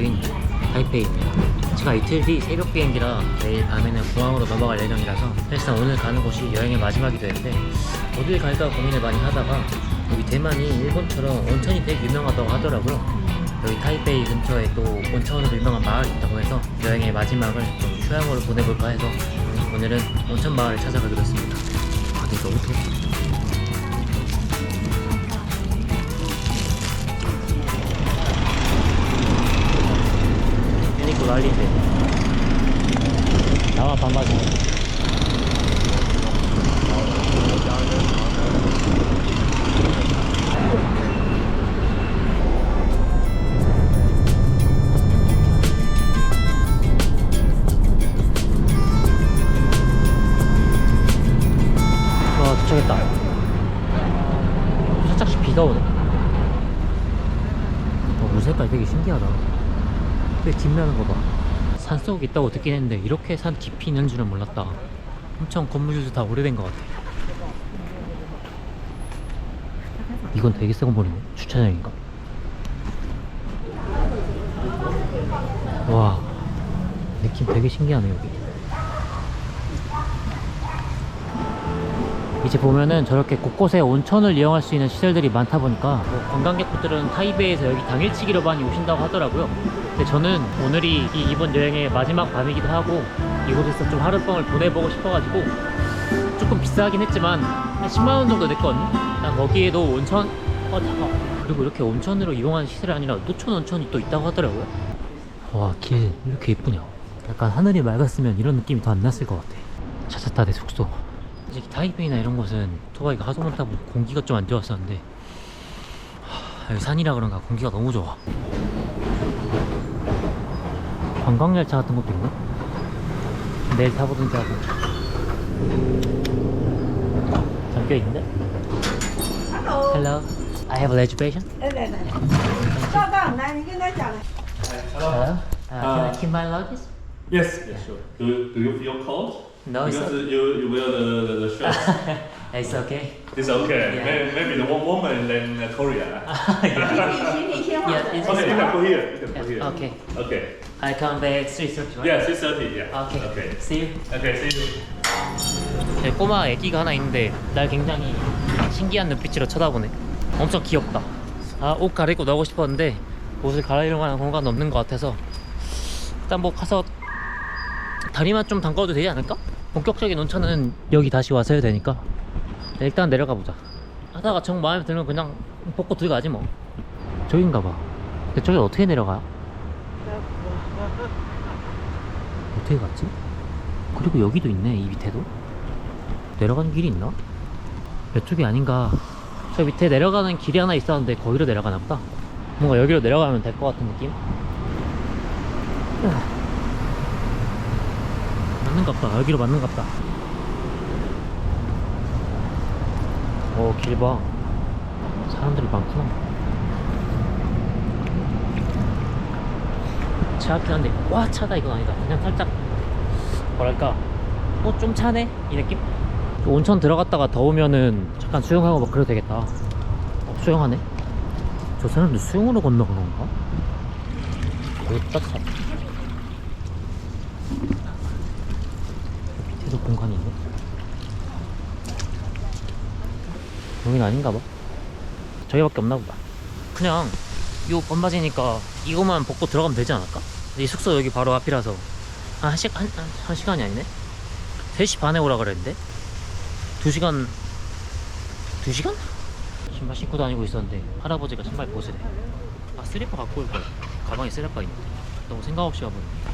숙소인 타이페이입니다. 제가 이틀 뒤 새벽 비행기라 내일 밤에는 공항으로 넘어갈 예정이라서 사실상 오늘 가는 곳이 여행의 마지막이 되는데 어딜 갈까 고민을 많이 하다가 여기 대만이 일본처럼 온천이 되게 유명하다고 하더라고요. 여기 타이페이 근처에 또 온천으로 유명한 마을이 있다고 해서 여행의 마지막을 좀 휴양으로 보내볼까 해서 오늘은 온천 마을을 찾아가기로 했습니다. 아, 근데 너무 더워. 유니크 난리인데. 나와 반바지 산속 있다고 듣긴 했는데 이렇게 산 깊이 있는 줄은 몰랐다. 엄청 건물들도 다 오래된 것 같아. 이건 되게 새 건물이네 주차장인가? 와 느낌 되게 신기하네 여기 이제 보면은 저렇게 곳곳에 온천을 이용할 수 있는 시설들이 많다 보니까 뭐 관광객분들은 타이베이에서 여기 당일치기로 많이 오신다고 하더라고요. 근데 저는 오늘이 이 이번 여행의 마지막 밤이기도 하고 이곳에서 좀 하룻밤을 보내보고 싶어가지고 조금 비싸긴 했지만 한 10만 원 정도 냈거든요. 난 거기에도 온천 어 잠깐 그리고 이렇게 온천으로 이용하는 시설이 아니라 노천 온천이 또 있다고 하더라고요. 와 길 이렇게 예쁘냐? 약간 하늘이 맑았으면 이런 느낌이 더 안 났을 것 같아. 찾았다 내 숙소. 이제 타이베이나 이런 곳은 오토바이가 하도 많다 보니 공기가 좀 안 좋았었는데 하, 여기 산이라 그런가 공기가 너무 좋아 관광열차 같은 것도 있나? 내일 타보든지 하고 잠겨있는데? Hello， Hello I have a reservation 来来来，报告，来，你跟他讲来。 Hello uh, Can I keep my luggage? Yes, yes, sure. Do, do you feel cold? No, it's because okay. you, you wear the, the, the shirt. it's okay. It's okay. Yeah. Maybe, maybe the one woman in uh, Korea. yeah, it's okay. You can put here. You can put here. Okay. Okay. I come back 3:30. Right? Yeah, 3:30. Yeah. Okay. Okay. See you. Okay. See you. 제 꼬마 애기가 하나 있는데 날 굉장히 신기한 눈빛으로 쳐다보네 엄청 귀엽다 아, 옷 갈아입고 나오고 싶었는데 옷을 갈아입을 만한 공간 없는 것 같아서 일단 뭐 가서 다리만 좀 담가도 되지 않을까? 본격적인 온천은 여기 다시 와서 해야 되니까 네, 일단 내려가 보자 하다가 정 마음에 들면 그냥 벗고 들어가지 뭐 저긴가 봐 근데 저기 어떻게 내려가? 어떻게 갔지? 그리고 여기도 있네 이 밑에도 내려가는 길이 있나? 이쪽이 아닌가 저 밑에 내려가는 길이 하나 있었는데 거기로 내려가나 보다 뭔가 여기로 내려가면 될 것 같은 느낌? 맞는갑다. 여기로 맞는갑다. 오길봐. 사람들이 많구나. 차 앞긴 한데 와 차다 이건 아니다. 그냥 살짝 뭐랄까 어 좀 차네? 이 느낌? 온천 들어갔다가 더우면은 잠깐 수영하고 막 그래도 되겠다. 어, 수영하네? 저 사람들 수영으로 건너가는 건가? 되게 따뜻하다 밑에도 공간이 있네 여긴 아닌가 봐. 저기밖에 없나 보다. 그냥 요 번바지니까 이거만 벗고 들어가면 되지 않을까? 이 숙소 여기 바로 앞이라서. 한, 시, 한, 한, 한 시간이 아니네? 3시 반에 오라 그랬는데? 2시간 2시간? 신발 신고 다니고 있었는데 할아버지가 신발 벗으래. 아 슬리퍼 갖고 올걸 가방에 슬리퍼 있는데. 너무 생각 없이 와버렸네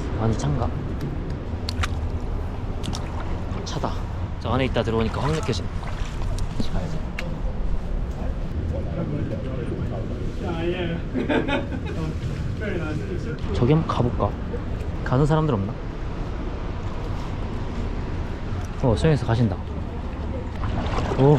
많이 찬가? 저 안에 있다 들어오니까 확 느껴지네. 같이 가야지. 저기 한번 가볼까? 가는 사람들 없나? 어, 수영해서 가신다. 오.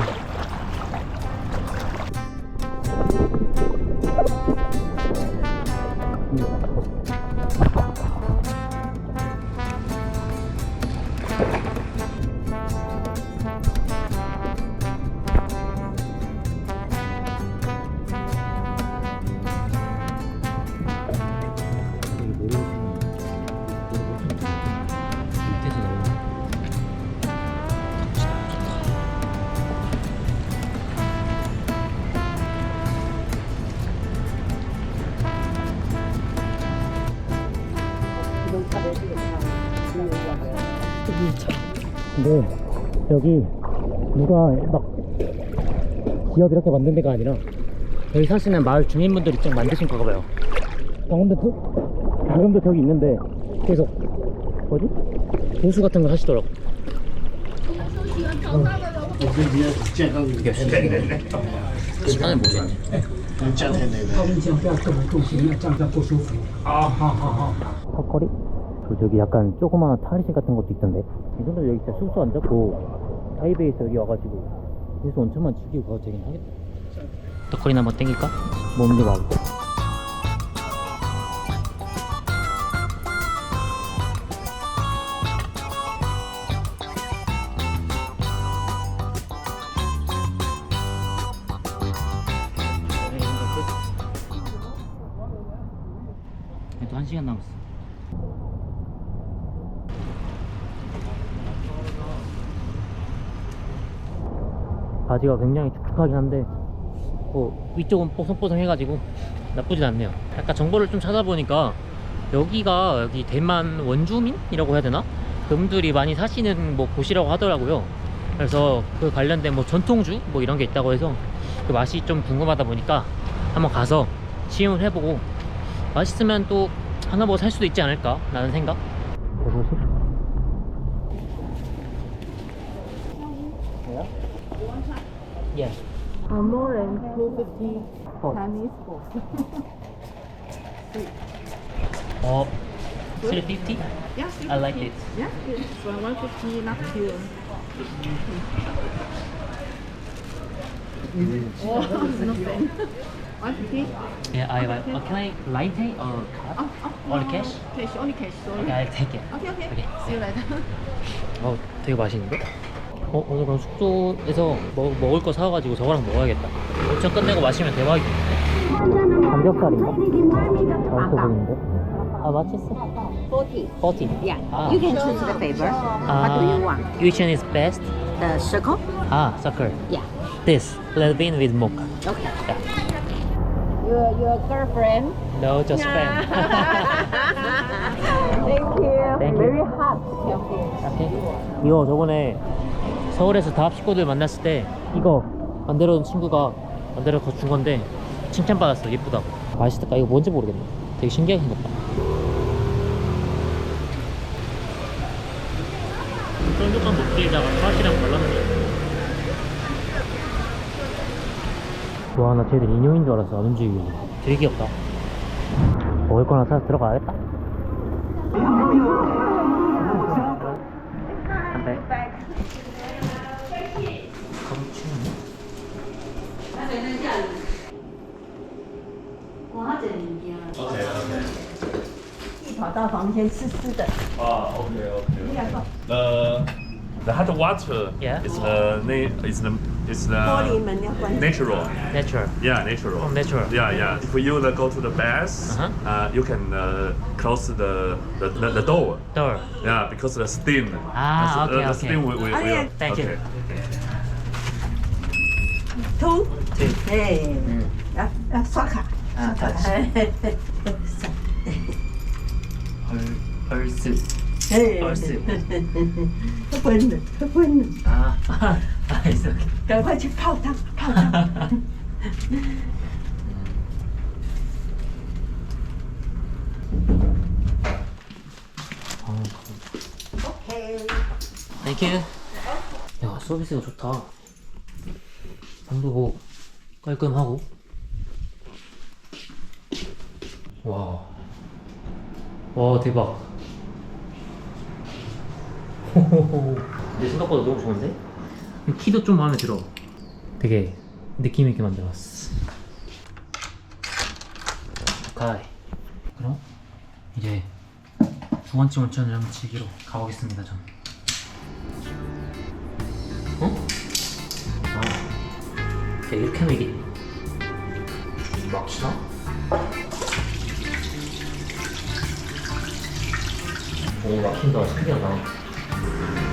여기 누가 막 기업 이렇게 만든 데가 아니라 여기 사시는 마을 주민분들이 좀 만드신 건가 봐요. 방금도 그, 방금도 저기 있는데 계속 뭐지? 보수 같은 거 하시더라고. 我跟别人健康有关系。 시간을 모르겠네. 夏天那个。他们讲不要这么重心，要这样不舒服。啊，好好好。 턱걸이? 저 저기 약간 조그마한 탈의실 같은 것도 있던데 이 정도면 여기 진짜 숙소 안 잡고 타이베이에서 여기 와가지고 여기서 온천만 즐기고 가도 되긴 하겠다. 턱걸이나 한번 땡길까? 몸좀 와볼게 또한 시간 남았어 바지가 굉장히 축축하긴 한데 뭐 위쪽은 뽀송뽀송해가지고 나쁘진 않네요. 약간 정보를 좀 찾아보니까 여기가 여기 대만 원주민이라고 해야 되나? 그분들이 많이 사시는 뭐 곳이라고 하더라고요. 그래서 그 관련된 뭐 전통주 뭐 이런 게 있다고 해서 그 맛이 좀 궁금하다 보니까 한번 가서 시음을 해보고 맛있으면 또 하나 뭐 살 수도 있지 않을까 라는 생각 Yes. Uh, more than 250 Oh. Chinese food. 어, 350? Yeah, I like it. Yeah, it's for 150 not pure. Oh, no thanks. 150? Yeah, I like. Uh, can I line pay or card? Oh, oh, Only no, cash? Cash, only cash, sorry. Okay, I'll take it. Okay, okay. Okay. See you later. 어, 되게 맛있는데? 어, 오늘 그럼 숙소에서 먹, 먹을 거 사와가지고 저거랑 먹어야겠다. 온천 끝내고 마시면 대박이겠네. 삼겹살인가? 맛있어 보이는데? 아, 맛있어. 40. 40. Yeah. Ah. You can choose the flavor. what do you want? Which one is best? The circle? Ah, sucker. Yeah. This. Red bean with mocha. Okay. Yeah. Your your girlfriend? No, just friend. Thank you. Thank you. Very hot. 오케이. 이거 저번에 서울에서 다합 식구들 만났을 때 이거 만들어준 친구가 만들어 준 건데 칭찬받았어. 예쁘다고. 맛있을까? 이거 뭔지 모르겠네. 되게 신기하게 생겼다. 쫀득한 목질에다가 팥이랑 발랐네. 와나 쟤들 인형인 줄 알았어. 안 움직이고 되게 귀엽다. 먹을 거나 사서 들어가야겠다 跑到房间湿湿的。 Ah, okay, okay. The the hot water Yeah. is the na- is the is the natural. natural Yeah, natural. Oh, natural. Yeah, yeah. If you uh, go to the bath, Uh-huh. uh, you can uh, close the, the, the, the door. door Yeah, because the steam. Ah, the, okay, the okay. steam will, will, will Thank you. okay. two， two 哎，要要刷卡， 아, 다시. 얼, 얼스. 얼스. 흑원는, 흑원는. 아, 아, 아, 있어. 나같이 파우탕, 파우탕. 땡큐. 야, 서비스가 좋다. 방도 뭐 깔끔하고. 와. 와 대박. 호호호. 내 생각보다 너무 좋은데? 키도 좀 마음에 들어. 되게 느낌 있게 만들었어. 오케이. 그럼 이제 두 번째 온천을 한번 즐기러 가보겠습니다. 전. 어? 아, 야, 이렇게 하면 이게 막히나? 오 막힌다 신기하다. 그거린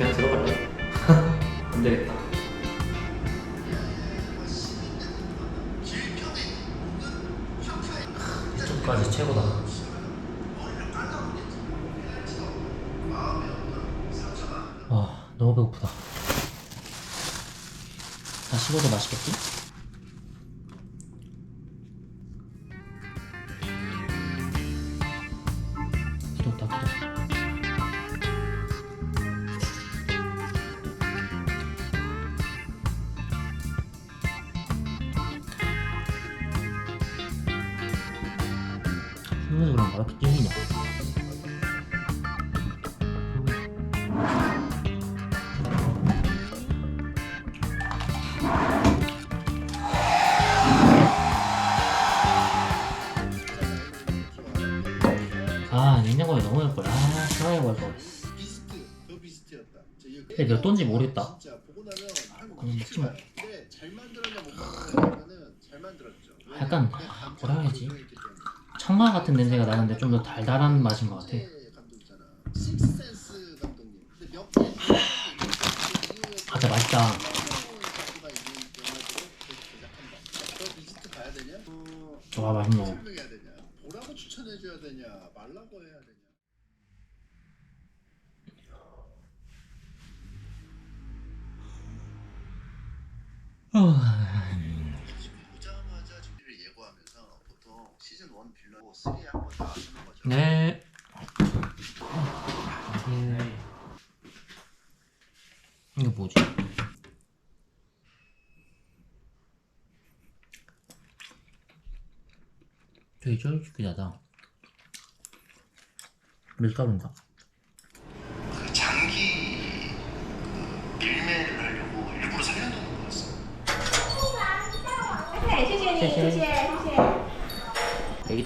그냥 들어갈래? 안 되겠다. 이쪽까지 최고다. 와, 너무 배고프다. 다 식어도 맛있겠지? 근데 몇 돈지 모르겠다. 진짜 보고 나면 한 그냥 먹지 뭐. 근데 잘 만들었냐 못 만들었냐면은 잘 만들었죠. 왜냐면 약간 그냥 아, 감자가 뭐라 해야지? 때문에. 청마 같은 냄새가 나는데 좀 더 달달한 맛인 것 같아. 최 감독이잖아. 식스센스 감독님. 근데 몇 개. 아, 진짜 맛있다. 와 맛있네. 설명해야 되냐? 보라고 추천해줘야 되냐? 말라고 해야 네. 네. 이거 뭐지? 되게 쫄깃하다. 밀가루인가? 그 장기 그 밀매를 하려고 일부러 살려두는 거였어.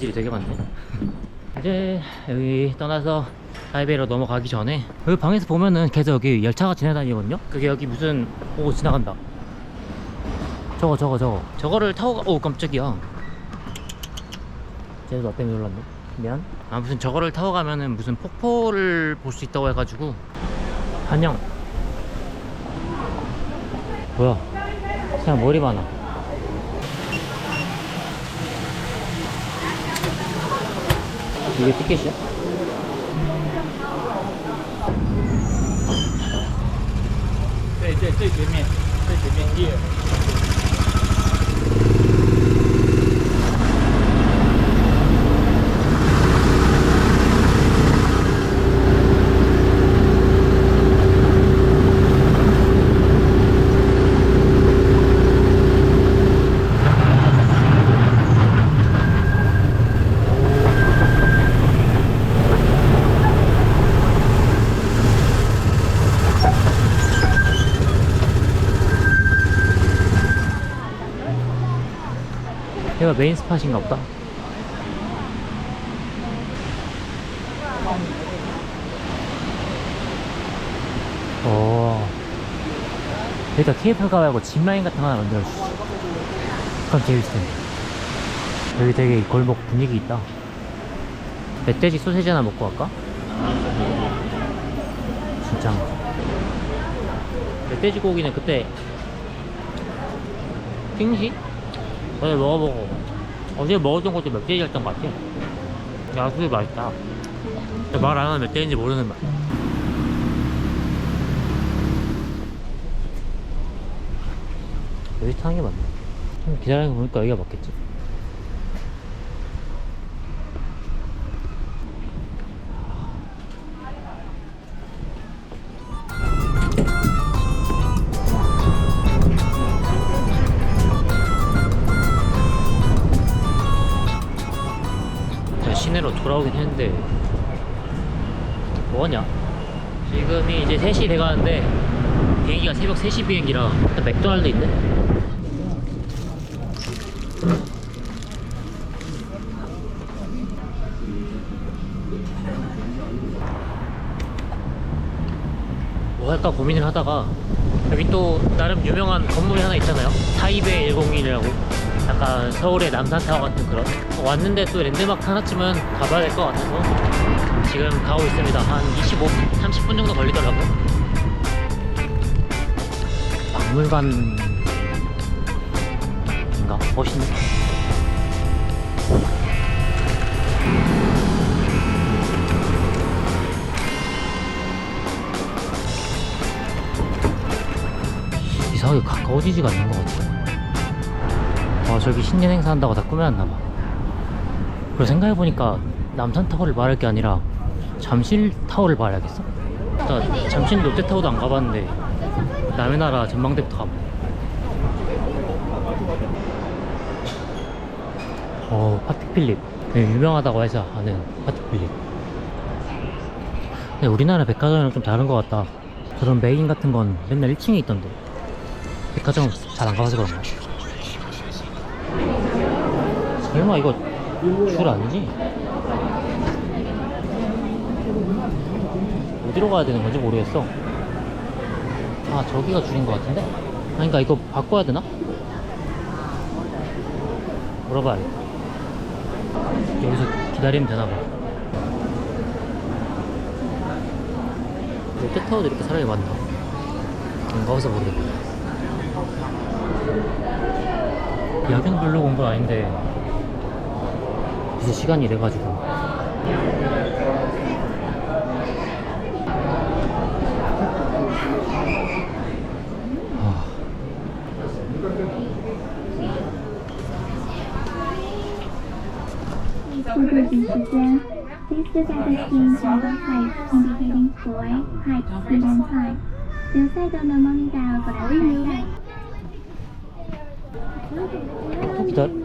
애기들이 되게 많네. 이제 여기 떠나서 타이베이로 넘어가기 전에 여기 방에서 보면은 계속 여기 열차가 지나다니거든요. 그게 여기 무슨 오 지나간다. 저거 저거 저거 저거를 타고 가... 오 깜짝이야. 쟤도 나 때문에 놀랐네. 미안. 아 무슨 저거를 타고 가면은 무슨 폭포를 볼 수 있다고 해가지고 한영. 뭐야? 그냥 머리 많아. 이게 티켓이야? 메인 스팟인가 보다. 오. 그러니까 케이블 카 말고 짚라인 같은 거 하나 만들어주지 그럼 재밌을 텐데 여기 되게 골목 분위기 있다 멧돼지 소세지 하나 먹고 갈까? 진짜 멧돼지 고기는 그때 킹시? 어제 먹어보고 어제 먹었던 것도 멧돼지였던 것 같아. 야수이 맛있다. 말 안 하면 멧돼지인지 모르는 맛. 여기 타는 게 맞네. 좀 기다리는 거 보니까 여기가 맞겠지 했는데 뭐하냐? 지금이 이제 3시 돼가는데 비행기가 새벽 3시 비행기라 일단 맥도날드 있네. 뭐 할까 고민을 하다가 여기 또 나름 유명한 건물이 하나 있잖아요. 타이베이 101이라고 약간 서울의 남산타워 같은 그런? 왔는데 또 랜드마크 하나쯤은 가봐야 될 것 같아서 지금 가고 있습니다. 한 25, 30분 정도 걸리더라고요 박물관인가? 멋있네. 이상하게 가까워지지가 않는 것 같아 아 저기 신년 행사한다고 다 꾸며놨나봐. 그리고 생각해보니까 남산 타워를 말할 게 아니라 잠실 타워를 말해야겠어? 나 잠실 롯데 타워도 안 가봤는데 남의 나라 전망대부터 가보네 어 파티필립. 되게 유명하다고 해서 아는 파티필립. 근데 우리나라 백화점이랑 좀 다른 것 같다. 저런 메인 같은 건 맨날 1층에 있던데. 백화점 잘 안 가봐서 그런가 설마 이거 줄 아니지? 어디로 가야 되는 건지 모르겠어 아 저기가 줄인 것 같은데? 그니까 이거 바꿔야 되나? 물어봐야겠다 여기서 기다리면 되나봐 롯데타워도 이렇게 사람이 많나? 안 가봐서 모르겠네 야경 별로 온 건 아닌데 이제 시간이 이래가지고 아, height indicating height the for the 또 기다려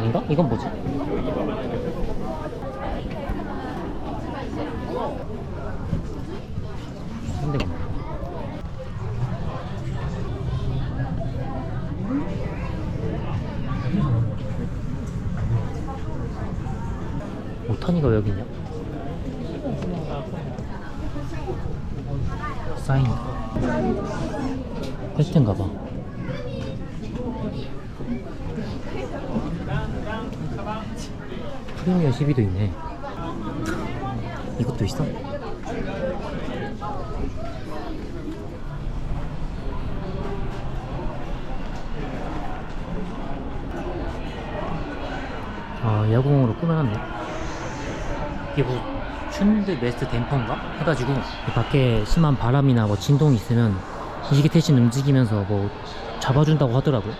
아닌가? 이건 뭐지? 무슨 데가 뭐야? 오타니가 왜 여기 있냐? 사인 패스트인가 봐 프리미어 12도 있네 이것도 있어? 아 야구공으로 꾸며놨네 이게 뭐 춘드 메스트 댐퍼인가? 해가지고 이 밖에 심한 바람이나 뭐 진동이 있으면 이게 대신 움직이면서 뭐 잡아준다고 하더라고요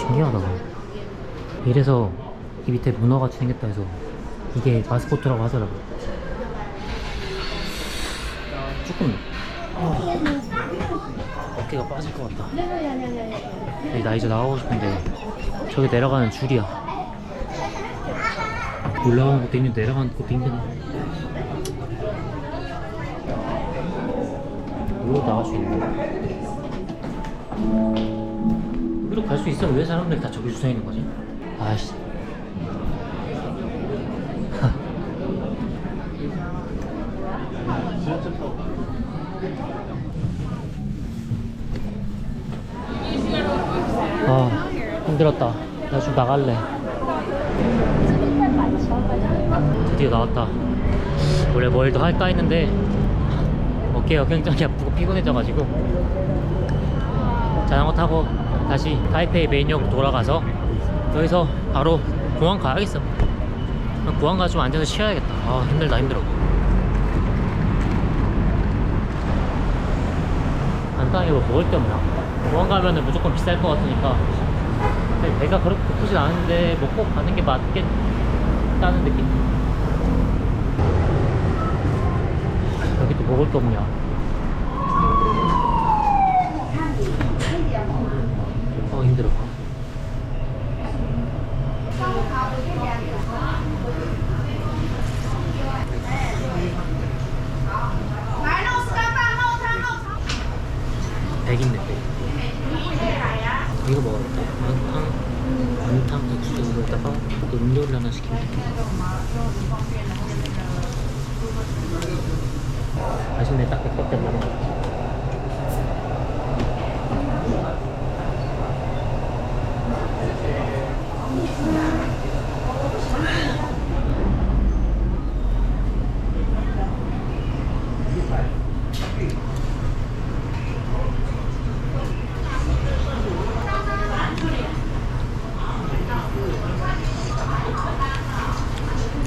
신기하다. 이래서 이 밑에 문어같이 생겼다 해서 이게 마스코트라고 하더라고요. 조금 어, 어깨가 빠질 것 같다. 나 이제 나가고 싶은데 저기 내려가는 줄이야. 올라가는 것도 힘든데 내려가는 것도 힘드네. 이거 나갈 수 있네. 여기로 갈 수 있으면 왜 사람들이 다 저기 주서 있는 거지? 아씨 힘들었다. 나 좀 나갈래. 드디어 나왔다. 원래 뭘 더 할까 했는데 어깨가 굉장히 아프고 피곤해져가지고 자전거 타고 다시 타이페이 메인역으로 돌아가서 여기서 바로 공항 가야겠어. 공항 가서 좀 앉아서 쉬어야겠다. 아 힘들다 힘들어. 간단하게 뭐 먹을 게 없나? 공항 가면은 무조건 비쌀 것 같으니까 배가 그렇게 고프진 않은데 먹고 가는 게 맞겠다는 느낌? 여기 또 먹을 게 없냐? 어 힘들어. 백인데 백. 이거 먹어야겠다. 완탕, 완탕 국수에다가 음료를 하나 시키면 되겠다. 맛있네, 딱 백밖에 안 남은 것 같아.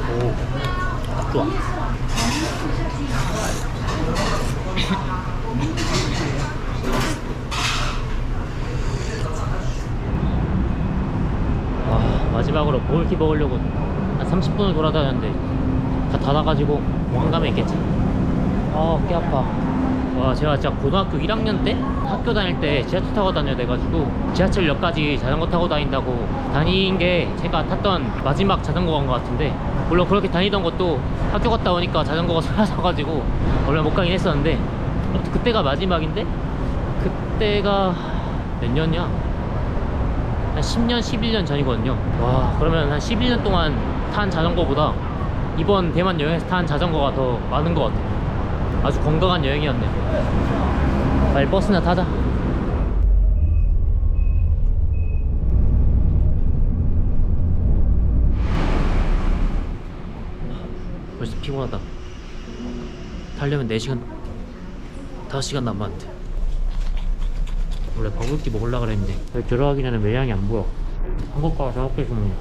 오, 딱 좋아. 와, 볼키 먹으려고 한 30분을 돌아다녔는데 다 닫아가지고 가면 있겠지. 아, 꽤 아파. 와, 제가 진짜 고등학교 1학년 때 학교 다닐 때 지하철 타고 다녀야 돼가지고 지하철역까지 자전거 타고 다닌다고 다닌 게 제가 탔던 마지막 자전거인 것 같은데 물론 그렇게 다니던 것도 학교 갔다 오니까 자전거가 사라져가지고 원래 못 가긴 했었는데 그때가 마지막인데 그때가 몇 년이야? 한 10년, 11년 전이거든요. 와, 그러면 한 11년 동안 탄 자전거보다 이번 대만 여행에서 탄 자전거가 더 많은 것 같아요. 아주 건강한 여행이었네. 빨리 버스나 타자. 벌써 피곤하다. 타려면 4시간, 5시간 남았는데. 원래 버블티 먹으려 그랬는데 여기 들어가기 전에 매장이 안 보여. 한국 가서 먹냐.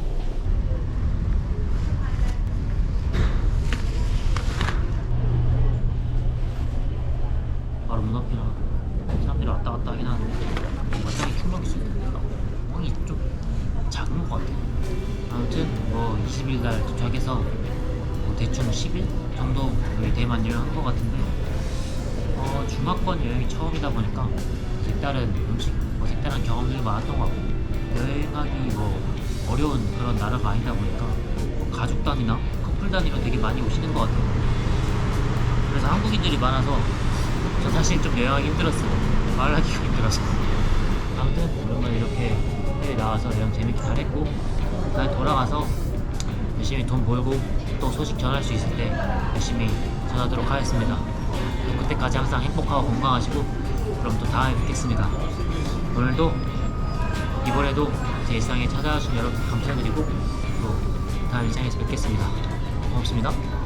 바로 문 앞이라 사람들이 왔다 갔다 하긴 하는데 마땅히 큐럭이 있는데 뻥이 좀 작은 것 같아 아무튼 뭐 20일 날 도착해서 뭐 대충 10일 정도 대만 여행한 것 같은데 어, 중화권 여행이 처음이다 보니까 색다른 음식, 뭐 색다른 경험들이 많았던 것 같고 여행하기 뭐 어려운 그런 나라가 아니다 보니까 뭐 가족 단위나 커플 단위로 되게 많이 오시는 것 같아요 그래서 한국인들이 많아서 저 사실 좀 여행하기 힘들었어요. 말하기가 힘들어서. 아무튼 오랜만에 이렇게 해외 나와서 여행 재밌게 잘 했고 잘 돌아가서 열심히 돈 벌고 또 소식 전할 수 있을 때 열심히 전하도록 하겠습니다. 그때까지 항상 행복하고 건강하시고 그럼 또 다음에 뵙겠습니다. 오늘도 이번에도 제 일상에 찾아와 주신 여러분 감사드리고 또 다음 일상에서 뵙겠습니다. 고맙습니다.